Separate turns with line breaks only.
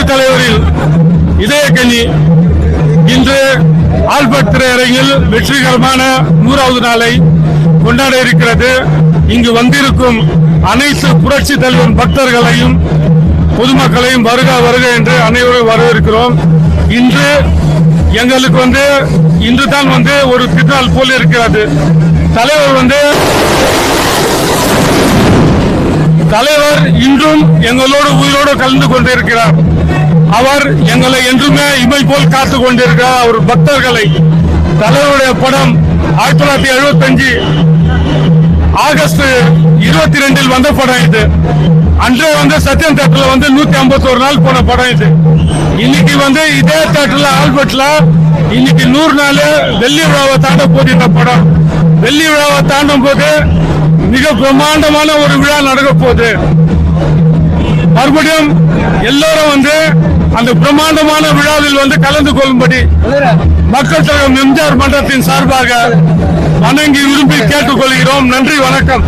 புரட்சி தலைவரில் இதய கனி. இன்று ஆல்பர்ட் திரையரங்கில் வெற்றிகரமான நூறாவது நாளை கொண்டாட இருக்கிறது. இங்கு வந்திருக்கும் அனைத்து புரட்சி தலைவன் பக்தர்களையும் பொதுமக்களையும் வருக வருக என்று அனைவரும் வரவேற்கிறோம். இன்று எங்களுக்கு வந்து இன்று தான் வந்து ஒரு திருநாள் போல் இருக்கிறது. தலைவர் வந்து தலைவர் இன்றும் எங்களோடு உயிரோடு கலந்து கொண்டிருக்கிறார். அவர் எங்களை என்றுமே இமை போல் காத்து கொண்டிருக்கிறார் அவர் பக்தர்களை தலைவருடைய படம் ஆயிரத்தி தொள்ளாயிரத்தி எழுபத்தஞ்சு ஆகஸ்ட் இருபத்தி ரெண்டில் வந்த படம் இது. அன்றே வந்து சத்யம் தேட்டர்ல வந்து நூத்தி ஐம்பத்தி நாள் போன படம் இது. இன்னைக்கு வந்து இதே தேட்டர்ல ஆல்பர்ட்ல இன்னைக்கு நூறு நாள் வெள்ளி விழாவை தாண்ட போது இந்த படம். வெள்ளி விழாவை தாண்டும் போது மிக பிரம்மாண்டமான ஒரு விழா நடக்க போகுது. மறுபடியும் எல்லோரும் வந்து அந்த பிரம்மாண்டமான விழாவில் வந்து கலந்து கொள்ளும்படி மக்கள் தலைவர் எம்ஜிஆர் மன்றத்தின் சார்பாக வணங்கி விரும்பி கேட்டுக்கொள்கிறோம். நன்றி வணக்கம்.